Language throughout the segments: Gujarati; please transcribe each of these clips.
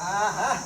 હા હા.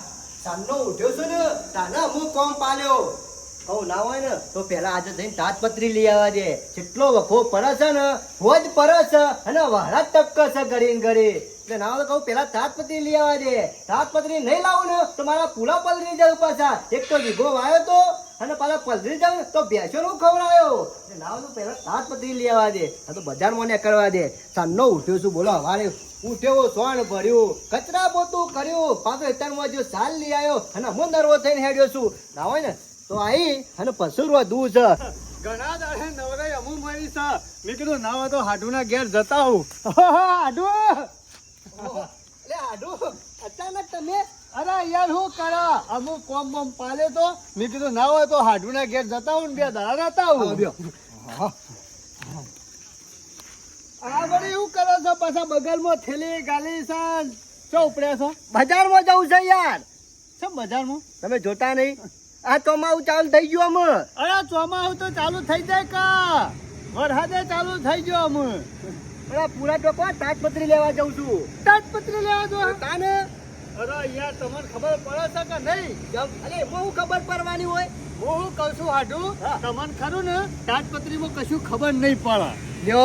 પેલા આજે તાજપત્રી લઈ આવવા દે. જેટલો વખો પરસ છે ને, હોજ પરસ છે અને વાળા ટપક છે ગળી એટલે ના હોય તો કહું પેલા તાજપત્રી લઈ આવવા દે. તાજપત્રી નહીં લાવું ને, તો મારા પૂરા પલરી જાવ પાછા. એક તો વીઘો વાયો તો અને પાછા પલરી જાવ તો ભેંસો નું ખવડાયો લાવો તો પેલા તાજપત્રી લઈ આવવા દે. આ તો બજાર મને કરવા દે. સાંજનો ઉઠ્યો છું બોલો હવારે ઉઠ્યો સોણ ભર્યું કચરા પોતું કર્યું. પાછો હેતરમાં જો સાલ લઈ આવ્યો અને હું નર્વો થઈને હેડ્યો છું. ના હોય ને તો આઈ અને પસુરવા દૂર છે. ઘણા દાડે નવરાઈ અમુ મારી છે. મેં કીધું ના હોય તો હાડુના ઘેર જતા હું હાડુ. એટલે હાડુ અચાનક તમે અરે યાર હું કરા? અમુક કોમ બોમ પાલે તો. મેં કીધું ના હોય તો હાડુના ઘેર જતા હું ને બે દાડા રહેતા હું આ વળી એવું કરો છો? પાછા બગલમાં થેલી ગાલી સાન ચો ઉપડ્યા છો? બજારમાં જવું છે યાર. છે બજારમાં? તમે જોતા નહીં. આ ચોમાવું ચાલુ થઈ ગયું અમે. અરે ચોમાવું તો ચાલુ થઈ જાય કા. વરસાદે ચાલુ થઈ ગયો અમે. અરે પૂરા ટોપા તાજપત્રી લેવા જઉં છું. તાજપત્રી લેવા જો તાને? અરે યાર તમને ખબર પડે છે કે નહીં? અરે એમાં હું ખબર પડવાની હોય? હું કહું છું હાડુ તમને ખરું ને તાજપત્રીમાં કશું ખબર નહીં પડે. જો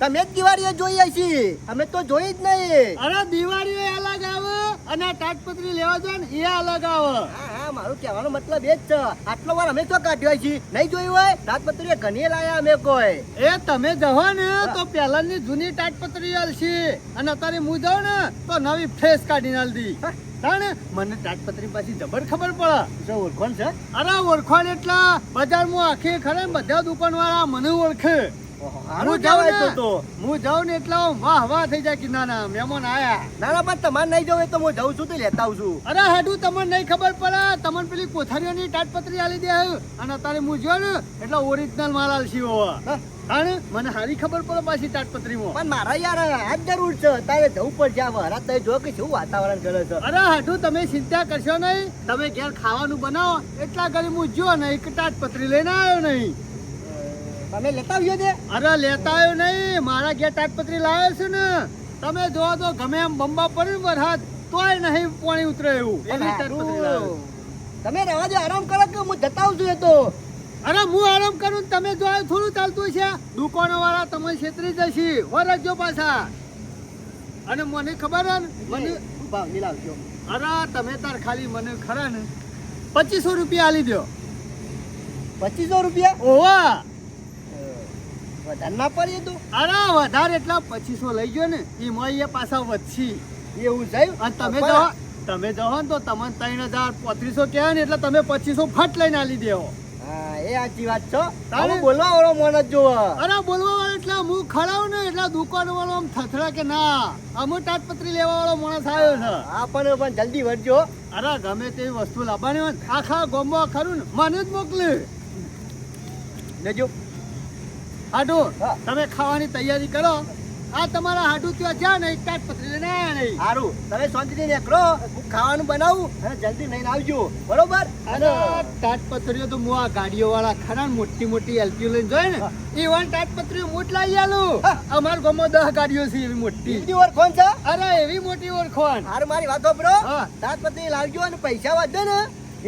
તમે જ દિવાળીએ જોઈએ છીએ અમે તો જોઈ જ નહીં. અરે દિવાળી અલગ આવે અને તાજપત્રી લેવા જો ને એ અલગ આવે. હા હા. મારું કહેવાનો મતલબ એ જ છે. આટલો વાર અમે તો કાઢ્યો છીએ નહીં જોયું હોય? તાજપત્રી ઘણી લાયા અમે કોઈ. એ તમે જહો ને તો પહેલાની જૂની તાજપત્રી આલશે અને અત્યારે હું જાઉં ને તો નવી ફ્રેશ કાઢીને આલ દી. તાણે? મને તાજપત્રી પાછી જબર ખબર પડે. જો ઓળખોણ છે અરે ઓળખાણ એટલા બજારમાં આખી ખરે બધા દુકાન વાળા મને ઓળખે. હું જાઉં તો હું જાઉં ને એટલા વાહ વાહ થઈ જાય કે ના ના મહેમાન આયા. ના ના પણ તમારે નહીં જવું તો હું જઉં છું તો લેતા આવું છું અરે હાડું તમને નહીં ખબર પડે. તમને પેલી કોથળીઓની તાટપત્રી આલી દે અને અત્યારે હું જોયો ને એટલે ઓરિજિનલ માલ આલશી હોવા? મને હારી ખબર પડે પાછી તાટપત્રીમાં પણ મારા યાર આ જરૂર છે. તારે જવું પડશે આ વરાત તમે જો કે શું વાતાવરણ કરે છે. અરે હાડું તમે ચિંતા કરશો નહીં. તમે ઘેર ખાવાનું બનાવો. એટલા ઘરે હું જો નહીં એક તાટપત્રી લઈને આવ્યો નહીં. તમે લેતા આવ્યો છે? અરે લેતા આવ્યો નહીં. મારા ઘેર તાટપત્રી લાવ્યો છે ને. તમે જોવો તો ગમે એમ બંબા પડ્યું વરસાદ તોય નહીં પાણી ઉતરે એવું. તમે રહેવા દો આરામ કરો કે હું જતા આવું છું એ તો. અરે હું આરામ કરું ને તમે જો થોડું ચાલતું છે દુકાનો વાળા તમે છેતરી જશે. વરજો પાછા. અને મને ખબર મને લાવજો અરે તમે તાર ખાલી મને ખરા ને. પચીસો રૂપિયા આલી દો પચીસો રૂપિયા? ઓવા. વધારે ના પડીએ તો? અરે વધારે એટલા પચીસો લઈ ગયો ને એમાં એ પાછા વધશી. એવું છે અને તમે જો તમે જો ને તો તમને ત્રણ હજાર પોત્રીસો કહેવાય ને એટલે તમે પચીસો ફટ લઈને આલી દેવો. હા એ સાચી વાત છો. બોલવા વાળો મોન જ જોવો. અરે બોલવા વાળો એટલે હું ખડાવ ને એટલે દુકાન વાળો આમ થથડા કે ના અમુ તાટપત્રી લેવા વાળો માણસ આવ્યો છે. હા પણ પણ જલ્દી વળજો અરે ગમે તેવી વસ્તુ લાવવાની હોય આખા ગોમવા ખરું ને મને જ મોકલે. લેજો. હાડુ તમે ખાવાની તૈયારી કરો. આ તમારા હાડુ ત્યાં જ્યાં નહીં એક પથરી લઈને આવ્યા નહીં. સારું. તમે શાંતિથી નીકળો. હું ખાવાનું બનાવું અને જલ્દી લઈને આવજો. બરોબર? અને તાટપત્રીઓ તો હું આ ગાડીઓ વાળા ખરા મોટી મોટી એલપીઓ લઈને જોઈએ ને એ વન ટાટ પથરીઓ મોટ લાવી આલું. અમાર ગામમાં દસ ગાડીઓ છે એવી મોટી. બીજી ઓળખોન છે? અરે એવી મોટી ઓળખોણ હાર મારી વાત સાંભળો. ટાટ પથરી લાવજો અને પૈસા વધે ને.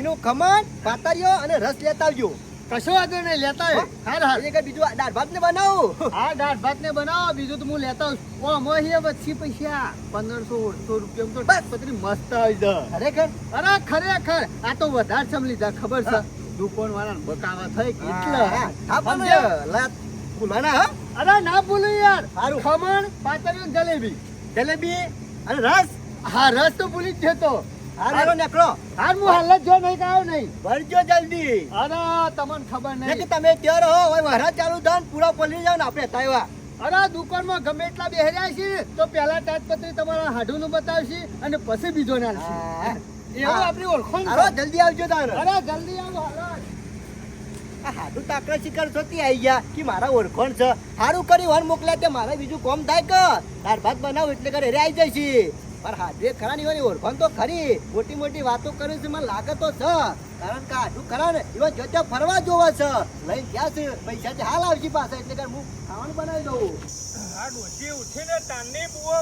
એનું ખમણ પાતરીઓ અને રસ લેતા આવજો. કશો વાંધો નહીં લેતા હોય હાર હાર કે બીજું દાળ ભાત ને બનાવું? હા દાળ ભાત ને બનાવો બીજું તો હું લેતા ઓ મોહીએ પછી પૈસા. પંદરસો ઓળસો રૂપિયા તો તાટપત્રી મસ્ત આવી જાય. ખરેખર? અરે ખરેખર. આ તો વધારે સમ લીધા ખબર છે? દુકાન વાળા બકાવા થઈ કેટલા હા, પણ હા. અરે ના ભૂલું યાર. સારું ખમણ પાતળીઓ જલેબી. જલેબી અને રસ? હા રસ તો ભૂલી જ જતો. હારો નીકળો. હાર હું હાલ જો નહીં કાયો નહીં. ભરજો જલ્દી. અરે તમને ખબર કે નહીં તમે ત્યાં રહો હવે વરસાદ ચાલુ થાય પૂરા પલી જાવ ને આપણે તાયવા અરે દુકાનમાં ગમે એટલા બેહર્યા છે તો પહેલા તાજપત્રી તમારા હાડું નું બતાવશે અને પછી બીજો ના હા. એવું આપણી ઓળખાણ હારો જલ્દી આવજો તાર. અરે જલ્દી આવો હાલો. હાડું તાકડા શિકાર થતી આવી ગયા કે મારા ઓળખણ છે. સારું કરી વન મોકલ્યા તે મારે બીજું કોમ થાય કે તાર ભાત બનાવું એટલે ઘરે આવી જાય છે પણ હાજરી ખરા નહીં ઓળખણ તો ખરી. મોટી મોટી વાતો કરે છે, મને લાગે તો છે. કારણ કે આજુ ખરા ને, એવા જો ફરવા જોવે છે. લઈ ગયા છે, પૈસા છે હાલ આવજી પાછા, એટલે હું ખાવાનું બનાવી દઉં. આ ડોશી ઉઠીને તાનની બુઓ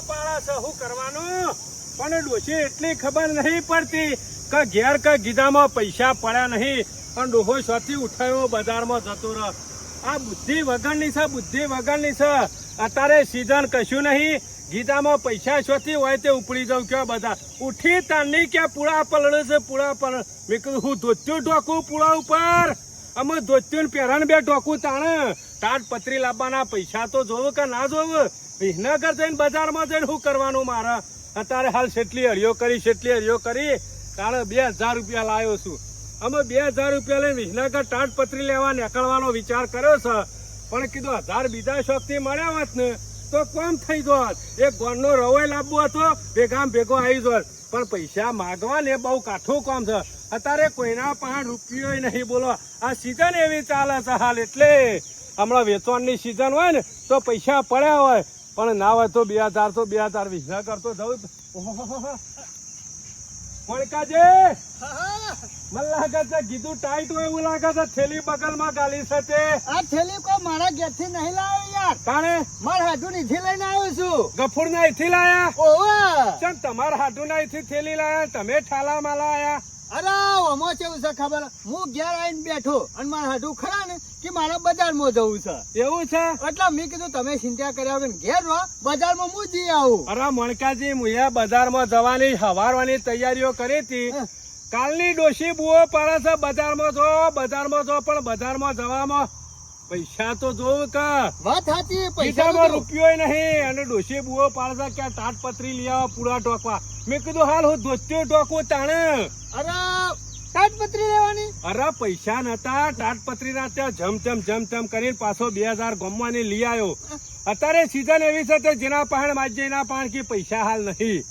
શું કરવાનું? પણ ડોશી એટલી ખબર નહીં પડતી કે ઘેર કે ગીધામાં પૈસા પડ્યા નહીં. પણ ડોહો શોથી ઉઠાયો, બજારમાં જતો રહ આ બુદ્ધિ વગરની છે, બુદ્ધિ વગરની છે. અત્યારે સીઝન કશું નહીં. ગીતામાં પૈસા શોથી હોય તે ઉપડી જાઉં કયો બધા. ઉઠી તાની કે પૂળા પલળે છે, પૂળા પલળ. મેં કીધું, હું ધોત્યું ઢોકું પૂળા ઉપર? અમે ધોત્યું પહેરણ બે ઢોકું તાણે. તાર પતરી લાવવાના પૈસા તો જોવું કે ના જોવું? વિસનગર જઈને બજારમાં જઈને શું કરવાનું મારે? અત્યારે હાલ શેટલી હરિયો કરી, શેટલી હરિયો કરી. તારે બે હજાર રૂપિયા લાવ્યો છું. અમે બે હજાર રૂપિયા લઈને વિસનગર ટાટ પતરી લેવા નીકળવાનો વિચાર કર્યો છે. પણ કીધું, હજાર બીજા શોખથી મળ્યા હોત ને તો કોમ થઈ જોત એક ગોળનો રવોય લાવવો હતો ભેગામ ભેગો આવી જોત પણ પૈસા માગવા ને બહુ કાઠું કામ છે. અત્યારે કોઈના પાંચ રૂપિયો નહીં, બોલો. આ સિઝન એવી ચાલે છે હાલ એટલે. હમણાં વેચવાની સિઝન હોય ને, તો પૈસા પડ્યા હોય. પણ ના હોય તો બે હજાર તો બે હજાર વીસ કરતો જવું. ઓહોહોહો. મને લાગે છે કીધું ટાઈટ હોય એવું લાગે છે થેલી બગલમાં ગાલી છે તે. આ થેલી કોઈ મારા ઘેરથી નહીં લાવ્યો યાર. તાણે? મારા હાડું નીચે લઈને આવ્યો છું. ગફુર ના અહીંથી લાયા? ચમ તમારા હાડુ ના અહીંથી થેલી લાયા? તમે ઠાલા માલા આયા અરે કેવું છે ખબર? હું ઘેર આવીને બેઠો અને મારા હાડું ખરા ને કે મારે બજારમાં જવું છે. એવું છે? એટલે મેં કીધું તમે ચિંતા કર્યા વગર ઘેર રહો બજારમાં હું જઈ આવું. અરે મણકાજી મુયા બજારમાં જવાની હવારવાની તૈયારીઓ કરી હતી. કાલની ડોશી બુઓ પડે છે બજારમાં જો બજારમાં જો પણ બજારમાં જવામાં પૈસા તો જોવું કા. વાત સાચી પૈસામાં રૂપિયો નહીં અને ડોશી બુઓ પાડતા કે તાટ પતરી લઈ આવો પૂરા ટોકવા. મેં કીધું હાલ હું ધોત્યો ટોકવો તાણે. અરે તાટપત્રી લેવાની? અરે પૈસા નતા. તાટપત્રી ના ત્યાં જમ જમ જમ જમ કરીને પાછો બે હજાર ગમવાની લઈ આવ્યો અત્યારે સીઝન એવી છે કે જેના પાણ માજે ના પાણ કે પૈસા હાલ નહીં.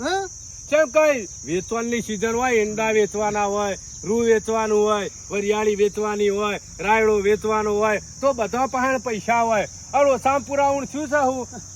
કેમ કઈ? વેચવાની સીઝન હોય ઈંડા વેચવાના હોય રૂ વેચવાનું હોય વરિયાળી વેચવાની હોય રાયડો વેચવાનો હોય તો બધા પાસે પૈસા હોય. અરે ઓછામાં હું શું છે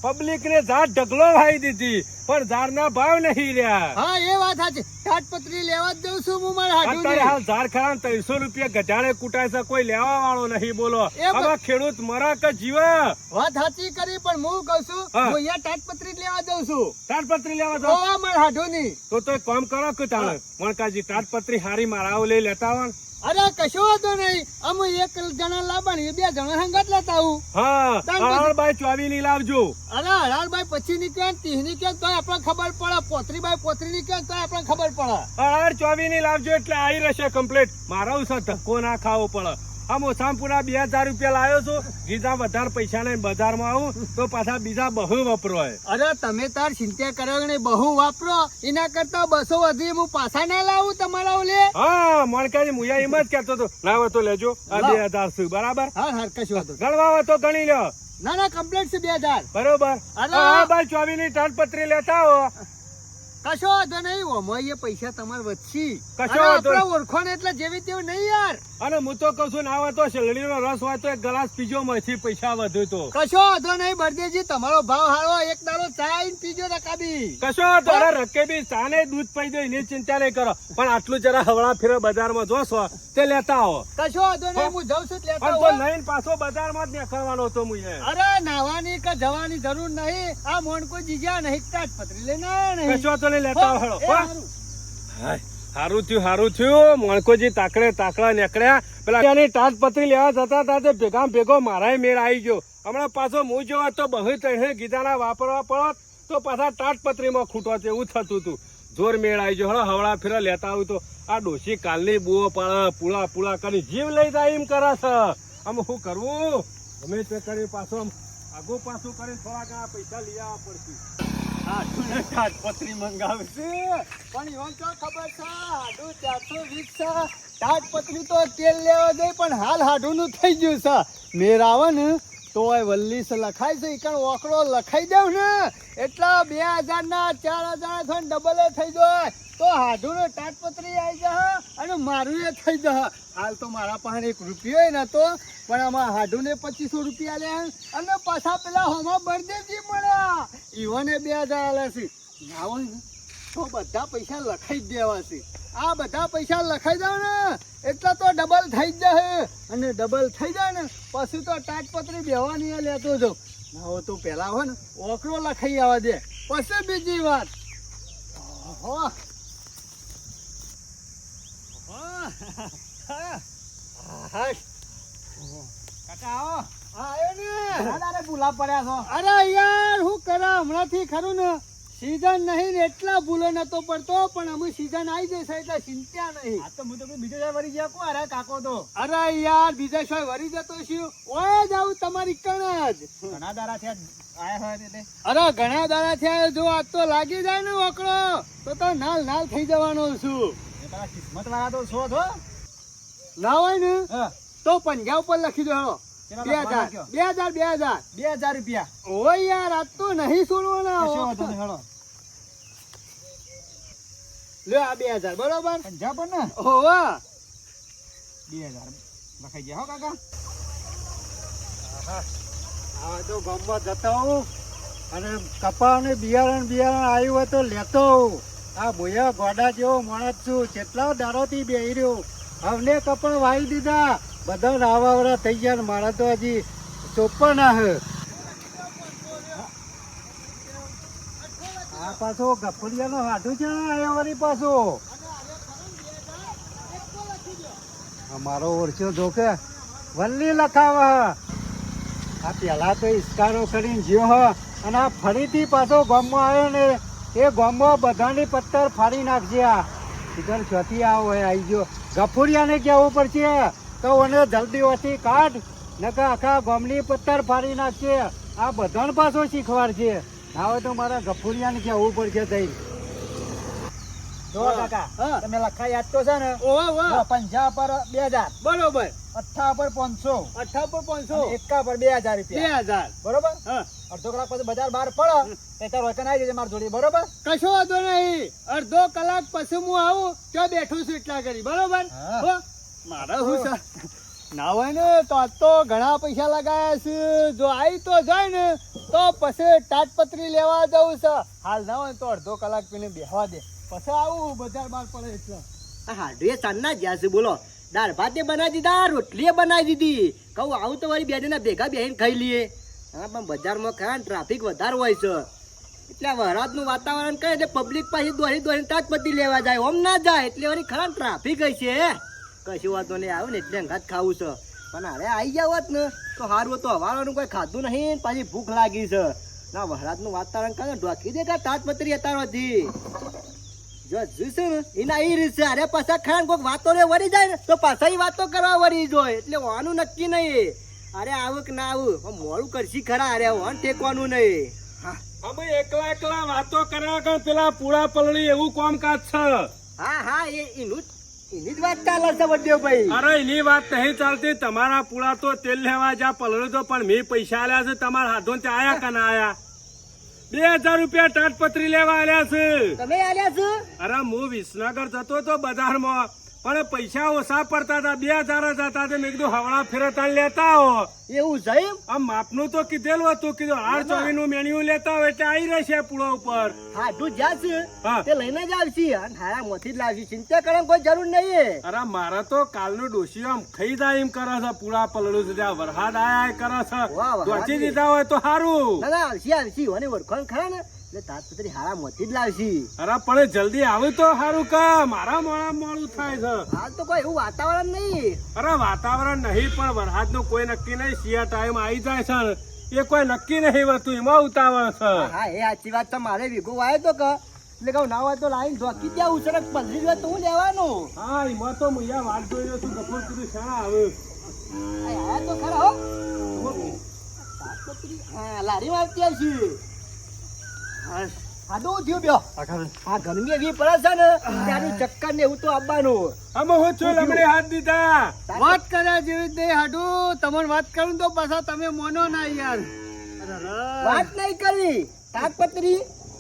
પબ્લિક ને ઝાડ ઢગલો વાઈ દીધી પણ ઝાડના ભાવ નહીં રહ્યા. હા એ વાત સાચી. તાટપત્રી લેવા જ દઉં છું હું મારા હાડું અત્યારે હાલ ઝાડ ખરા ત્રણસો રૂપિયા ગજાણે કુટાય છે કોઈ લેવા વાળો નહીં બોલો. હવે ખેડૂત મરા કે જીવા? વાત સાચી કરી પણ હું કહું છું હું. અહીંયા તાટપત્રી લેવા જઉં છું. તાડપત્રી લેવા ઓવા મારા હાડું ની તો તો કામ કરો કે તાણે મણકાજી તાટપત્રી હારી મારા લઈ લેતા આવો ને. અરે કશો વાંધો નહીં. અમે એક જણા લાવવાની બે જણા સંગત લેતા આવું. હા હરાળભાઈ ચોવી ની લાવજો. અરે હરાળભાઈ પછી ની કેમ તીહની કેમ તો આપણને ખબર પડે. પોતરી ભાઈ પોતરી નીકળે તો આપણને ખબર પડે. અઢાર ચોવી ની લાવજો એટલે આવી રહેશે કમ્પ્લીટ મારા સાથે ધક્કો ના ખાવો પડે. આમ ઓછામાં બે હજાર રૂપિયા લાવ્યો છું. બીજા વધારે પૈસા લઈને બજારમાં આવું તો પાછા બીજા બહુ વાપરો અરે તમે તાર ચિંતા કરો ને બહુ વાપરો. એના કરતા બસો વધી હું પાછા ના લાવું તમારા ઓલે? હા મણકાજી મુયા એમ જ કહેતો હતો. હોય તો લેજો. આ બે હજાર છે બરાબર? હા હા કશું વાંધો ગણવા તો ગણી લો. ના ના કમ્પ્લીટ છે બે હજાર. બરોબર. હા ભાઈ ચોવી ની તાડપત્રી લેતા હો કશો વાંધો નહીં ઓમાં એ પૈસા તમારે વધશે. કશો ઓળખો ને એટલે જેવી તેવું નહીં યાર. અને હું તો કઉ છું ના હોય તો શેરડીનો રસ હોય તો એક ગ્લાસ પીજો માંથી પૈસા વધુ તો. કશો વાંધો નહીં બળદેવજી તમારો ભાવ હારો એક દાડો ચા પીજો રકાબી કશો તારા રકે બી ચાને દૂધ પી દો એની ચિંતા નહીં કરો. પણ આટલું જરા હવળા ફેરે બજારમાં જોશો તે લેતા આવો. કશો વાંધો નહીં હું જઉં છું લેતા આવો. નહીં પાછો બજારમાં જ નીકળવાનો હતો મુએ અરે નાવાની કે જવાની જરૂર નહીં આ મોણકો જીજ્યા નહીં પતરી લઈને કશો તો લેતા આવો હો, હો. હાય, હારું થયું હારું થયું. મણકોજી તાકડે તાકડા નીકળ્યા. પેલા ત્યાંની પતરી લેવા જતા હતા, તે ભેગા ભેગો મારાય મેળ આવી ગયો. હમણાં પાછો હું જોવા તો બહુ તણે ગીધાના વાપરવા પડત, તો પાછા તાટપત્રીમાં ખૂટો એવું થતું હતું. જોર મેળ આવી ગયો. હળો હવળા ફેરા લેતા આવું તો આ ડોસી કાલની બુઓ પાળા, પૂળા પૂળા કરી જીવ લઈ જાય એમ કરે છે. આમ શું કરવું? ગમે તે કરી પાછો આમ પાછું કરી થોડા ઘણા પૈસા લઈ આવવા પડશે. હાડુને તાટપત્રી મંગાવશે. પણ ઈવન ખબર છે, હાડું ચારસો વીસ છે. તાટપત્રી તો તેલ લેવા જાય પણ હાલ હાડુનું થઈ ગયું છે. મેર આવે વલ્લી વલ્લીસ લખાય છે ઈકણ ઓકડો લખાઈ દઉં ને. એટલા બે હજાર ના ચાર હજાર થઈને ડબલ થઈ જાય. તો હાડુનો તાટપત્રી આવી જા અને મારું એ થઈ જા હાલ તો મારા પાસે એક રૂપિયો નતો, પણ આમાં હાડુને પચીસો રૂપિયા લે અને પાછા પેલા હોમાં બળદેવજી મળ્યા ઈવને બે હજાર આલે છે. આવો ને. તો બધા પૈસા લખાઈ જ દેવા છે. આ બધા પૈસા લખાઈ જાવ ને એટલા તો ડબલ થઈ જ જશે. અને ડબલ થઈ જાય ને પછી તો તાટપત્રી બેવાની લેતો જાઉં ના તું પેલા હોય ને ઓકરો લખાઈ આવવા દે. પછી બીજી વાત. હા. કાકા આવો. ને. દાદા પડ્યા છો. અરે યાર હું કરા હમણાંથી ખરું ને? સીઝન નહીં ને એટલા ભૂલો નતો પડતો પણ અમે સીઝન આવી જશે એટલે ચિંતા નહીં. આ તો હું તો બીજો જાય વળી ગયા કો અરે કાકો તો. અરે યાર બીજા શોય વરી જતો છું ઓય જાઉં તમારી કણ જ. ઘણા દારા થયા આયા હોય એટલે. અરે ઘણા દાડા થયા જો આજ તો લાગી જાય ને ઓકળો તો તો નાલ નાલ થઈ જવાનો છું. તારા કિસ્મત વાળા તો છો છો ના હોય ને તો પંજા ઉપર લખી દો. બે હજાર બે હજાર બે હજાર. બે હજાર રૂપિયા. ઓય યાર આજ તો નહીં છોડવાના નહીં, આ બે હજાર બરોબર? પંજાબ પર ને. ઓવા બે હજાર લખાઈ ગયા હો કાકા. હવે તો ગામમાં જતો હું અને કપા ને બિયારણ બિયારણ આવ્યું હોય તો લેતો આ ભોયા ગોડા જેવો માણસ છું. કેટલા દારોથી બેહી રહ્યો. હવને કપા વાવી દીધા. બધા રાવાવરા થઈ ગયા ને મારા તો હજી ચોપ્પન હે. આ પાછો ગફડિયાનો હાડું છે આયો વળી પાછો. અમારો ઓરછો જોકે વલ્લી લખાવા આ પેલા તો ઇસ્કારો કરીને જ્યો હ અને આ ફરીથી પાછો ગામમાં આવ્યો ને, એ ગામમાં બધાની પથ્થર ફાડી નાખજે આ. ઇધર છથી આવો હે આવી ગયો ગફુરિયાને કહેવું પડશે. તો અને જલ્દી ઓછી કાઢ નકા આખા ગામની પથ્થર ફાડી નાખશે આ બધાને પાછો શીખવાડશે હવે તો મારા ગફુરિયાને કહેવું પડશે થઈ જો કાકા તમે લખાઈ યાદ તો છે ને? ઓવા પર બે હજાર. બરોબર. પર પાંચસો. અઠા પર પાંચસો. એકા પર બે હજાર બે હજાર. બરોબર? હા. અડધો કલાક પછી બજાર બહાર પડો એ તાર વચન આવી જશે મારી જોડે. બરોબર? કશો વાંધો નહીં. અડધો કલાક પછી હું આવું ત્યાં બેઠું છું એટલા કરી બરોબર? મારે શું છે? ના હોય ને, તો આજ તો ઘણા પૈસા લગાયા છે. જો આવી તો જાય ને, તો પછી તાટપત્રી લેવા જવું છે. હાલ ના હોય તો અડધો કલાક પીને બેહવા દે. પછી આવું બજાર બહાર પડે એટલે હાડુએ સાંજના જ્યાં છે, બોલો. દાળ ભાતે બનાવી દીધા રોટલીએ બનાવી દીધી. કહું, આવું તો વળી બેને ભેગા બેહીને ખાઈ લઈએ. હા, પણ બજારમાં ખરા ટ્રાફિક વધારે હોય છે. એટલે વરાતનું વાતાવરણ કહે એટલે પબ્લિક પાછી દોરી દોડીને તાજપત્રી લેવા જાય. ઓમ ના જાય, એટલે વળી ખરા ટ્રાફિક હોય છે કશું વાતો નહીં આવે ને એટલે ઘાત ખાવું છે. પણ હવે આવી જાવ ને તો સારું તો હવાનું કોઈ ખાધું નહીં પાછી ભૂખ લાગી છે. ના વરાતનું વાતાવરણ કાલે ને ઢોકી દે કા તાત પતરી અત્યારથી જો જોઈશે ને એના એ રીત છે. અરે પાછા ખાન કોઈક વાતો ને વળી જાય ને તો પાછા એ વાતો કરવા વળી જોય. એટલે હોવાનું નક્કી નહીં. અરે આવું કે ના આવું મોડું કરશી ખરા અરે હોન ટેકવાનું નહીં. હા. અમે એકલા એકલા વાતો કર્યા કર પેલા પૂળા પલળી એવું કામકાજ છે. હા હા એ એનું જ એની જ વાત ચાલે છે વડ્યો અરે એની વાત નહીં ચાલતી. તમારા પૂળા તો તેલ લેવા જા પલળ્યો તો પણ મેં પૈસા આલ્યા છે તમારા હાથો ત્યાં આયા કે ના આયા? બે હજાર રૂપિયા તાટપત્રી લેવા આલ્યા છે. તમે આલ્યા છે? અરે હું વિસનગર જતો તો બજારમાં. પણ પૈસા ઓછા પડતા હતા બે હજાર જ હતા મેં કીધું હવળા ફેરતા લેતા હો. એવું છે આ માપનું તો કીધેલું હતું કીધું હાર ચોવી નું. મેન્યુ લેતા હોય એટલે આવી રહેશે પૂળો ઉપર. હા તું છે તે લઈને જ આવશી. હારા મોથી જ લાવશી. ચિંતા કરે કોઈ જરૂર નહીં અરે મારે તો કાલનું ડોશી આમ ખાઈ જાય એમ કરે છે પૂળા પલડું છે ત્યાં વરસાદ આયા કરે છે. વાહ. દીધા હોય તો સારું ના ના આવશી આવશે. વરખણ ખરા ને? એટલે તાજપત્રી હારા મોથી જ લાવશે. અરે પણ જલ્દી આવે તો સારું કા. મારા મોડા મોડું થાય છે. હાલ તો કોઈ એવું વાતાવરણ નહીં. અરે વાતાવરણ નહીં પણ વરસાદનું કોઈ નક્કી નહીં. શિયા ટાઈમ આવી જાય છે એ કોઈ નક્કી નહીં હોતું એમાં ઉતાવળ છે. હા એ સાચી વાત તો મારે વીઘો વાયો તો કે. એટલે કહું ના હોય તો લાઈન ધોકી ત્યાં ઉછળક પલરી જાય તો હું લેવાનું? હા એમાં તો અહીંયા વાત જોઈ રહ્યો છું. ગફુર કીધું શાણા આવે તો ખરા હો. લારીમાં આવતી આવશે. હા થયો બ્યો આ ગરમી એવી પડે છે ને ત્યાંનું ચક્કર ને એવું તો આવવાનું. અમે હું છું લમડે હાથ દીધા. વાત કર્યા જેવી જ નહીં તમને વાત કરું તો પાછા તમે મોનો ના યાર. અરે વાત નહીં કરી. તાજપત્રી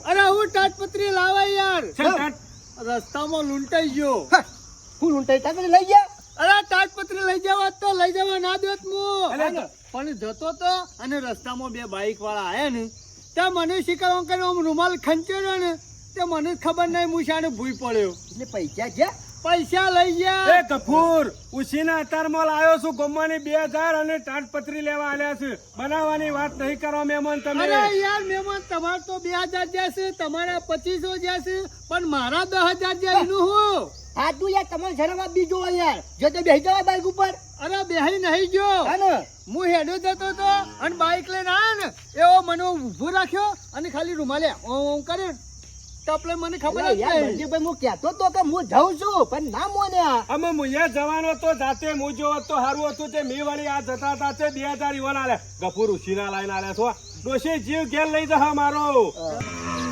અરે હું તાટપત્રી લાવા યાર. રસ્તામાં લૂંટાઈ ગયો. હું લૂંટાઈ તાજપત્રી લઈ ગયા? અરે તાજપત્રી લઈ જવા તો લઈ જવા ના દેત હું. પણ જતો તો અને રસ્તામાં બે બાઈક વાળા આયા ને ત્યાં મને શીખવા કે આમ રૂમાલ ખંચ્યો ને તે મને ખબર નહીં હું શાને ભૂઈ પડ્યો. એટલે પૈસા છે? પૈસા લઈ એ કપૂર ગફૂર અત્યાર અતારમાં આવ્યો છું ગમવાની બે હજાર અને તાટપત્રી લેવા આલ્યા છે. બનાવવાની વાત નહીં કરો મહેમાન તમે. અરે યાર મહેમાન તમારે તો બે હજાર જશે તમારા પચીસો જશે પણ મારા દસ હજાર જાય એનું હું યાર તમારે શરમ આપવી જો યાર. જો તે બેસી જવાય બાઈક ઉપર. અરે બેહી નહીં જો. અને હું હેડો જતો તો અને બાઈક લઈને આવ્યો ને એવો મને ઊભો રાખ્યો અને ખાલી રૂમાલે ઓમ ઓમ કરે. તપલે મને ખબર જ નહીં. હું કહેતો તો કે હું જાઉં છું પણ ના મોન્યા અમે મુયા જવાનો તો જાતે હું જો તો સારું હતું તે મી વાળી આ જતા હતા તે બે હજાર ઈવન આલે. ગફુર ઉછીના લાઈન આલે છો. ડોશી જીવ ઘેર લઈ જા મારો.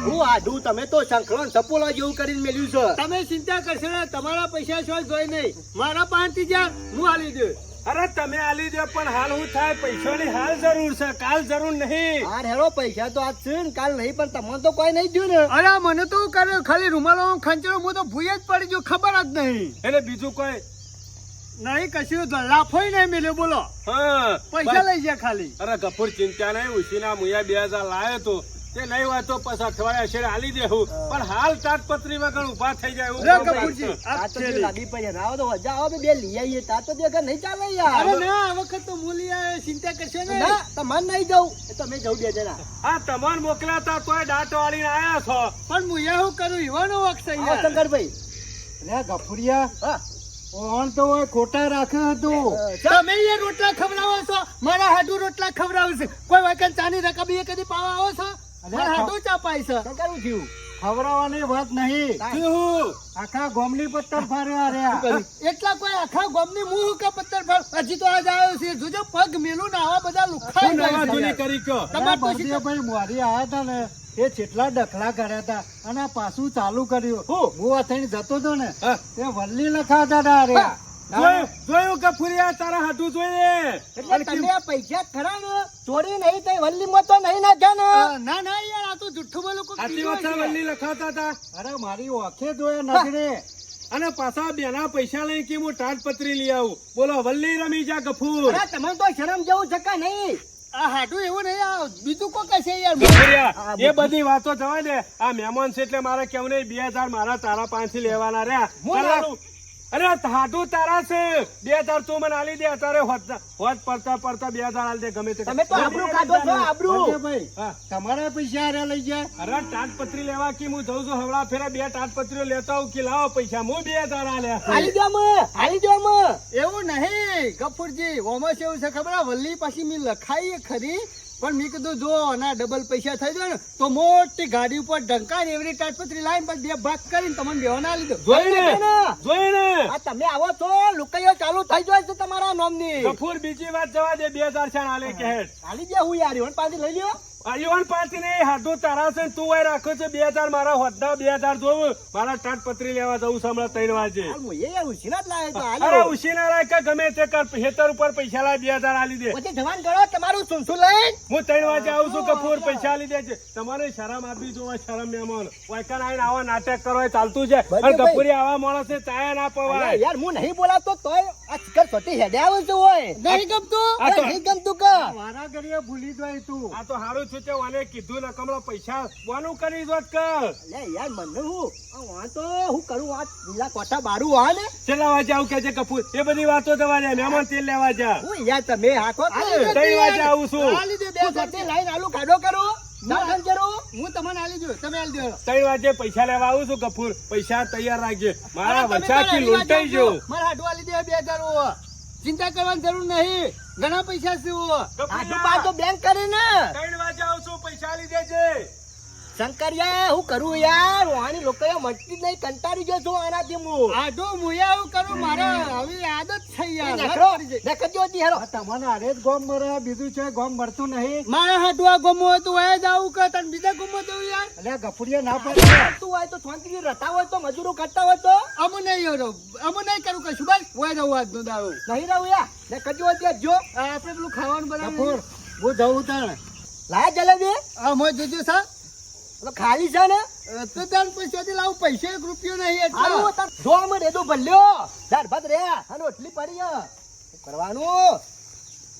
હું આડું તમે તો સંકલન સપોલા જેવું કરીને મેલ્યું છે. તમે ચિંતા કરશો ને તમારા પૈસા છો જોઈ નહીં. મારા પાંચથી જા હું આલી દઉં અરે તમે આલી દો પણ હાલ હું થાય પૈસાની હાલ જરૂર છે કાલ જરૂર નહીં. હાર હેરો પૈસા તો આજ છે ને કાલ નહીં પણ તમને તો કોઈ નહીં જોયું ને. અરે મને તો કરે ખાલી રૂમાલો ખંચરો હું તો ભૂય જ પડી ગયો ખબર જ નહીં. એટલે બીજું કોઈ? નહીં કશું લાફોય નહીં. મેલ્યો બોલો. હા પૈસા લઈ ગયા ખાલી. અરે ગફુર ચિંતા નહીં ઉછીના મુયા બે હજાર લાયો તો તે નહીં હોય તો પછી અઠવાડિયા છેડે હાલી દેવું પણ હાલ તાટપત્રી વગર ઊભા થઈ જાય એવું કપૂરજી આ તો છેલ્લી. જે રાવ તો વજા આવો બે લઈ આવીએ. તા તો દેખા નહીં ચાલે યાર. અરે ના આ વખત તો મૂલિયા ચિંતા કરશે ને ના તમારે નહીં જવું. એ તમે જવું બે જણા. આ તમાર મોકલ્યા તા તોય દાંત વાળીને આયા છો. પણ હું એ હું કરું? યુવાનો વખત યાર શંકરભાઈ. લે ગફુરિયા હા. ઓણ તો હોય ખોટા રાખે હતું. તમે એ રોટલા ખવડાવો છો? મારા હાડુ રોટલા ખવડાવશે કોઈ વખત ચાની રકમ એ કદી પાવા આવો છો? હાડુ ચા છે. શંકર થયું? ખવડાવવાની વાત નહીં. આખા ગોમલી પત્તર ફાર્યા શું એટલા કોઈ આખા ગોમની મુહ કે પત્તર ફાર હજી તો આજ આવ્યો છે. જોજો પગ મેલું ને આવા બધા લુખાઈ નવા જૂની કરી કયો તમારે ભાઈ મોરી આયા હતા ને એ જેટલા ડખલા કર્યા હતા અને પાછું ચાલુ કર્યું. હું? અથડી જતો હતો ને. તે વલ્લી લખાતા હતા અરે. જોયું જોયું કે ફુરિયા તારા હાટું જોઈએ. એટલે તમે આ પૈસા ખરા ને? ચોરી નહીં થઈ વલ્લીમાં તો નહીં નાખ્યા ને. ના ના યાર આ તો જુઠ્ઠું બોલું આટલી વખત વલ્લી લખાતા હતા. અરે મારી ઓખે જોયે નજરે. અને પાછા બેના પૈસા લઈ કે હું તાટપત્રી લઈ આવું? બોલો વલ્લી રમી જા ગફૂર. તમે તો શરમ જેવું છે કે નહીં? આ હાડું એવું નહીં આ બીજું કોઈ હશે યાર. એ બધી વાતો જવા દે આ મહેમાન છે એટલે મારે કેવું નહીં બે હજાર મારા તારા પાંચથી લેવાના રહ્યા. અરે હાટું તારા છે. બે હજાર તું મને આલી દે અત્યારે હોત હોત પડતા પડતા બે હજાર આલી દે ગમે તે તમે તો આબરૂ ખાધો છો આબરૂ. ભાઈ. તમારા પૈસા અરે લઈ જાય. અરે તાટપત્રી લેવા કે હું જઉં છું હવડા ફેરા બે તાટપત્રીઓ લેતા હું કે લાવો પૈસા હું બે હજાર આલે. આલી દો મ આલી દો મ એવું નહીં કપૂરજી ઓમાં એવું છે ખબર વલ્લી પાછી મેં લખાઈ ખરી. પણ મેં કીધું જો ના ડબલ પૈસા થઈ જાય ને તો મોટી ગાડી ઉપર ઢંકાર એવરી તાટપત્રી લાઈન પર બે ભાગ કરીને તમને બેવાના આલી દો જોઈને જોઈને આ તમે આવો છો લુકાઈઓ ચાલુ થઈ જાય છે તમારા નોમની. ગફૂર બીજી વાત જવા દે બે હજાર છે આલે કે હેડ. હાલી દે હું યાર પાછી લઈ લ્યો. આયુવાન પાર્ટી ને હાથું તારા છે તું વાય રાખો છે. બે હજાર મારા હોદ્દા બે હજાર જોવું મારા તાટપત્રી લેવા જવું છે હમણાં ત્રણ વાગે. અરે ઉશીના રાખ કે ગમે તે કર હેતર ઉપર પૈસા લાય બે હજાર આલી દે. જવાન કરો તમારું શું શું લઈને? હું ત્રણ વાગે આવું છું કપૂર પૈસા આલી દે છે. તમારે શરમ આપી જોવા શરમ મહેમાન વાયકન આવીને આવા નાટક કરો એ ચાલતું છે. અને કપૂરી આવા માણસ ને તાયા ના પવાય. યાર હું નહીં બોલાતો તોય આજકાલ ચિકન હેડે આવું છું હોય નહીં ગમતું? નહીં ગમતું કે. મારા ઘરે ભૂલી જાય તું. આ તો હારું છું તે વાને કીધું ને કમળો પૈસા બોનું કરી દો કે લે યાર મને હું? આ વાં તો હું કરું વાત લીલા કોઠા બારું હા ને? ચલા વાગે આવું કે છે કપૂર? એ બધી વાતો તમારે દે મહેમાન તેલ લેવા જા હું યાર તમે હાકો તઈ વાગે આવું છું. આલી દે બે હું લાઈન આલુ કાઢો કરો. હું તમને આલી જો તમે આલી દો. તઈ વાજે પૈસા લેવા આવું છું કપૂર. પૈસા તૈયાર રાખજે. મારા વચાથી લૂંટાઈ જો મારા હાડું આલી દે બે હજાર ચિંતા કરવાની જરૂર નહીં. ઘણા પૈસા છે. આટલું પાછો બેંક કરીને છું પૈસા આલી દેજે શંકરિયા હું કરું યાર? વાણી લોકો મટતી જ નહીં કંટાળી ગયો છું આનાથી હું. હાડું મુયા હું કરું મારે હવે આદત થઈ યાર. નખરો નખજો હતી હેરો તમને અરે જ ગોમ મરે બીજું છે ગોમ મળતું નહીં. મારા આ ગમો હોય તો વયા જ આવું કે તને બીજા ગોમો જવું યાર. અલે ગફુરિયા ના પડે. તું હોય તો શાંતિથી રતા હોય તો મજૂરો કરતા હોય તો? અમુ નહીં હેરો અમુ નહીં કરું કશું. બસ વયા જવું આજનો દાડો. નહીં રહું યાર. નખજો હતી જો આપણે પેલું ખાવાનું ગફુર બનાવ્યું હું જવું તાણ લાયા જલેબી? આ મો જોજો સા. તો ખાલી છે ને? તો તાર પૈસાથી લાવું પૈસા એક રૂપિયો નહીં એટલો. તાર જો અમે રેદો ભલ્યો. દાળ ભાત રે અને ઓટલી પડી હે. કરવાનું?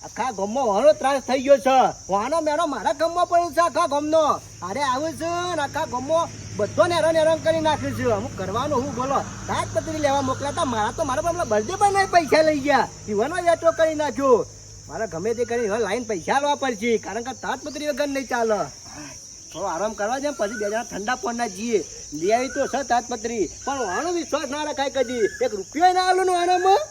આખા ગમો વાળો ત્રાસ થઈ ગયો છે. વાનો મેળો મારા ગમો પડ્યો છે આખા ગમનો. અરે આવું છે ને આખા ગમો બધો નેરો નેરો કરી નાખ્યું છે. અમુક કરવાનું હું બોલો તાજપત્રી લેવા મોકલાતા મારા તો મારા પર બળદે પણ પૈસા લઈ ગયા. જીવનો વેટો કરી નાખ્યો. મારે ગમે તે કરી હવે લાઈન પૈસા લેવા પડશે, કારણ કે તાજપત્રી વગર નહીં ચાલે. થોડો આરામ કરવા જાય પછી બે જણા ઠંડા પોરના જઈએ. લઈ આવી તો છે તાજપત્રી. પણ આનો વિશ્વાસ ના રખાય કદી. એક રૂપિયો ના આલું આનામાં.